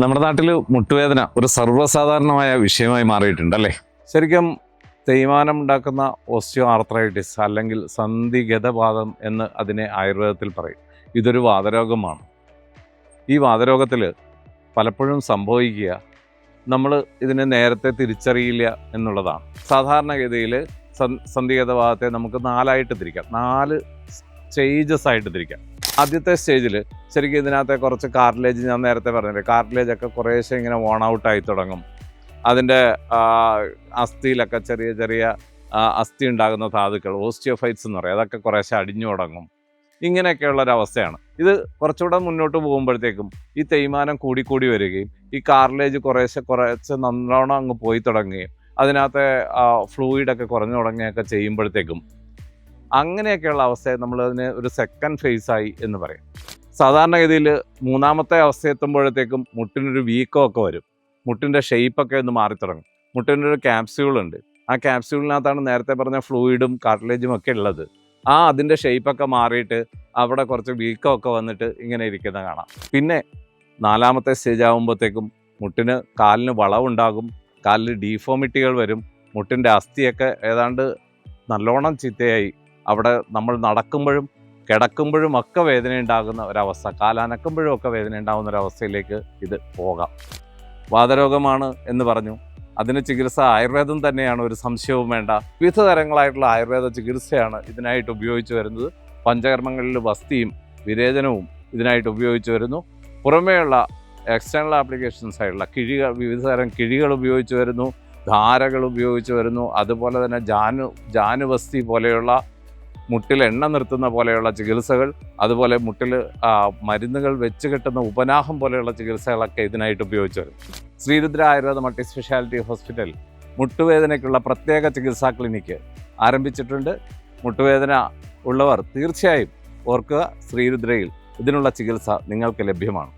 നമ്മുടെ നാട്ടിൽ മുട്ടുവേദന ഒരു സർവസാധാരണമായ വിഷയമായി മാറിയിട്ടുണ്ട് അല്ലേ? ശരിക്കും തേയ്മാനം ഉണ്ടാക്കുന്ന ഓസ്റ്റിയോ ആർത്രൈറ്റിസ് അല്ലെങ്കിൽ സന്ധിഗതവാദം എന്ന് അതിനെ ആയുർവേദത്തിൽ പറയും. ഇതൊരു വാതരോഗമാണ്. ഈ വാതരോഗത്തിൽ പലപ്പോഴും സംഭവിക്കുക നമ്മൾ ഇതിനെ നേരത്തെ തിരിച്ചറിയില്ല എന്നുള്ളതാണ്. സാധാരണഗതിയിൽ സന്ധിഗതവാദത്തെ നമുക്ക് നാലായിട്ട് തിരിക്കാം. നാല് സ്റ്റേജസ് ആയിട്ട് തിരിക്കാം. ആദ്യത്തെ സ്റ്റേജിൽ ശരിക്കും ഇതിനകത്തെ കുറച്ച് കാർട്ടിലേജ് ഞാൻ നേരത്തെ പറഞ്ഞില്ലേ കാർട്ടിലേജ് ഒക്കെ കുറേശ്ശെ ഇങ്ങനെ വോൺ ഔട്ടായി തുടങ്ങും. അതിന്റെ അസ്ഥിയിലൊക്കെ ചെറിയ ചെറിയ അസ്ഥി ഉണ്ടാകുന്ന ധാതുക്കൾ ഓസ്റ്റിയോഫൈറ്റ്സ് എന്ന് പറയും അതൊക്കെ കുറേശ്ശെ അടിഞ്ഞു തുടങ്ങും. ഇങ്ങനെയൊക്കെയുള്ള അവസ്ഥയാണ്. ഇത് കുറച്ചുകൂടെ മുന്നോട്ട് പോകുമ്പോഴത്തേക്കും ഈ തേയ്മാനം കൂടിക്കൂടി വരികയും ഈ കാർലേജ് കുറേശ്ശെ കുറേശ്ശെ നല്ലോണം അങ്ങ് പോയി തുടങ്ങുകയും അതിനകത്തെ ഫ്ലൂയിഡൊക്കെ കുറഞ്ഞു തുടങ്ങുകയൊക്കെ ചെയ്യുമ്പോഴത്തേക്കും അങ്ങനെയൊക്കെയുള്ള അവസ്ഥയെ നമ്മൾ അതിനെ ഒരു സെക്കൻഡ് ഫേസ് ആയി എന്ന് പറയും. സാധാരണഗതിയിൽ മൂന്നാമത്തെ അവസ്ഥ എത്തുമ്പോഴത്തേക്കും മുട്ടിനൊരു വീക്കോ ഒക്കെ വരും. മുട്ടിന്റെ ഷെയ്പ്പൊക്കെ ഒന്ന് മാറി തുടങ്ങും. മുട്ടിന്റെ ഒരു ക്യാപ്സ്യൂളുണ്ട് ആ ക്യാപ്സ്യൂളിനകത്താണ് നേരത്തെ പറഞ്ഞ ഫ്ലൂയിഡും കാർട്ടിലേജും ഒക്കെ ഉള്ളത്. ആ അതിന്റെ ഷെയ്പ്പൊക്കെ മാറിയിട്ട് അവിടെ കുറച്ച് വീക്കോ ഒക്കെ വന്നിട്ട് ഇങ്ങനെ ഇരിക്കുന്ന കാണാം. പിന്നെ നാലാമത്തെ സ്റ്റേജ് ആകുമ്പോഴത്തേക്കും മുട്ടിന് കാലിന് വളവുണ്ടാകും. കാലിൽ ഡീഫോമിറ്റികൾ വരും. മുട്ടിന്റെ അസ്ഥിയൊക്കെ ഏതാണ്ട് നല്ലോണം ചീത്തയായി അവിടെ നമ്മൾ നടക്കുമ്പോഴും കിടക്കുമ്പോഴും ഒക്കെ വേദന ഉണ്ടാകുന്ന ഒരവസ്ഥ കാലനക്കുമ്പോഴും ഒക്കെ വേദന ഉണ്ടാകുന്ന ഒരവസ്ഥയിലേക്ക് ഇത് പോകാം. വാതരോഗമാണ് എന്ന് പറഞ്ഞു. അതിന് ചികിത്സ ആയുർവേദം തന്നെയാണ് ഒരു സംശയവും വേണ്ട. വിവിധ തരങ്ങളായിട്ടുള്ള ആയുർവേദ ചികിത്സയാണ് ഇതിനായിട്ട് ഉപയോഗിച്ചു വരുന്നത്. പഞ്ചകർമ്മങ്ങളിൽ വസ്തിയും വിരേചനവും ഇതിനായിട്ട് ഉപയോഗിച്ചു വരുന്നു. പുറമേയുള്ള എക്സ്റ്റേണൽ ആപ്ലിക്കേഷൻസ് ആയിട്ടുള്ള കിഴികൾ വിവിധ തരം കിഴികൾ ഉപയോഗിച്ച് വരുന്നു. ധാരകൾ ഉപയോഗിച്ച് വരുന്നു. അതുപോലെ തന്നെ ജാനു ജാനുവസ്തി പോലെയുള്ള മുട്ടിൽ എണ്ണ നിർത്തുന്ന പോലെയുള്ള ചികിത്സകൾ അതുപോലെ മുട്ടിൽ മരുന്നുകൾ വെച്ച് കെട്ടുന്ന ഉപനാഹം പോലെയുള്ള ചികിത്സകളൊക്കെ ഇതിനായിട്ട് ഉപയോഗിച്ചു വരും. Sreerudra Ayurveda multi speciality hospital മുട്ടുവേദനയ്ക്കുള്ള പ്രത്യേക ചികിത്സാ ക്ലിനിക്ക് ആരംഭിച്ചിട്ടുണ്ട്. മുട്ടുവേദന ഉള്ളവർ തീർച്ചയായും ഓർക്കുക ശ്രീരുദ്രയിൽ ഇതിനുള്ള ചികിത്സ നിങ്ങൾക്ക് ലഭ്യമാണ്.